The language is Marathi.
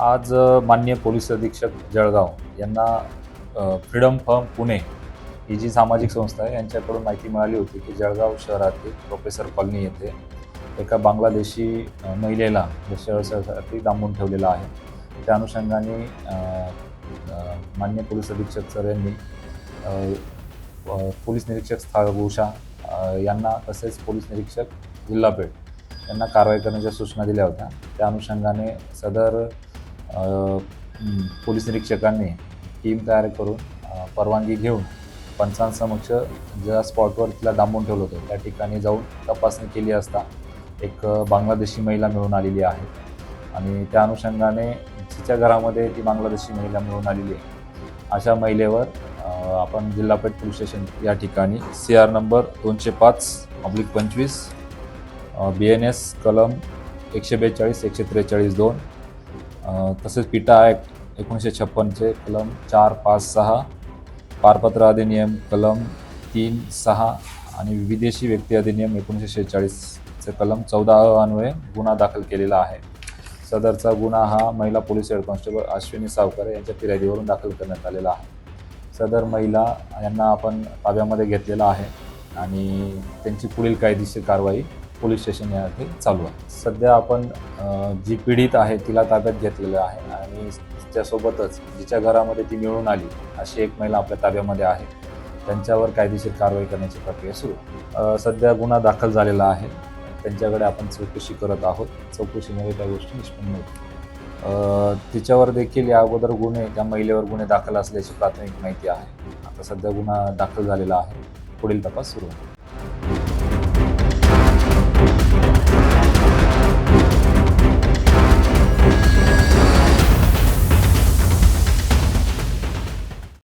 आज मान्य पोलीस अधीक्षक जळगाव यांना फ्रीडम फर्म पुणे ही जी सामाजिक संस्था आहे यांच्याकडून माहिती मिळाली होती की जळगाव शहरातील प्रोफेसर कॉलनी येथे एका बांगलादेशी महिलेला शहरासाठी डांबून ठेवलेला आहे. त्या अनुषंगाने मान्य पोलीस अधीक्षक सर यांनी पोलीस निरीक्षक स्थळभूषा यांना तसेच पोलीस निरीक्षक जिल्हापेठ यांना कारवाई करण्याच्या सूचना दिल्या होत्या. त्या अनुषंगाने सदर पोलीस निरीक्षकांनी टीम तयार करून परवानगी घेऊन पंचांसमक्ष ज्या स्पॉटवर तिला डांबून ठेवलं होतं त्या ठिकाणी जाऊन तपासणी केली असता एक बांगलादेशी महिला मिळून आलेली आहे. आणि त्या अनुषंगाने तिच्या घरामध्ये ती बांगलादेशी महिला मिळून आलेली आहे अशा महिलेवर आपण जिल्हापेठ पोलीस स्टेशन या ठिकाणी सी आर नंबर दोनशे पाच ऑब्लिक पंचवीस बी एन एस कलम एकशे बेचाळीस एकशे त्रेचाळीस दोन तसेच पिटा ॲक्ट एकोणीसशे छप्पनचे कलम चार पाच सहा पारपत्र अधिनियम कलम तीन सहा आणि विदेशी व्यक्ती अधिनियम एकोणीसशे शेहेचाळीसचे कलम चौदा अन्वये गुन्हा दाखल केलेला आहे. सदरचा गुन्हा हा महिला police head constable Ashwini Savkar यांच्या फिर्यादीवरून दाखल करण्यात आलेला आहे. सदर महिला यांना आपण ताब्यामध्ये घेतलेला आहे आणि त्यांची पुढील कायदेशीर कारवाई पोलीस स्टेशन यामध्ये चालू आहे. सध्या आपण जी पीडित आहे तिला ताब्यात घेतलेलं आहे आणि तिच्यासोबतच जिच्या घरामध्ये ती मिळून आली अशी एक महिला आपल्या ताब्यामध्ये आहे. त्यांच्यावर कायदेशीर कारवाई करण्याची प्रक्रिया सुरू. सध्या गुन्हा दाखल झालेला आहे. त्यांच्याकडे आपण चौकशी करत आहोत. चौकशीमध्ये त्या गोष्टी निष्पन्न होतील. तिच्यावर देखील या अगोदर गुन्हे त्या महिलेवर गुन्हे दाखल असल्याची प्राथमिक माहिती आहे. आता सध्या गुन्हा दाखल झालेला आहे. पुढील तपास सुरू आहे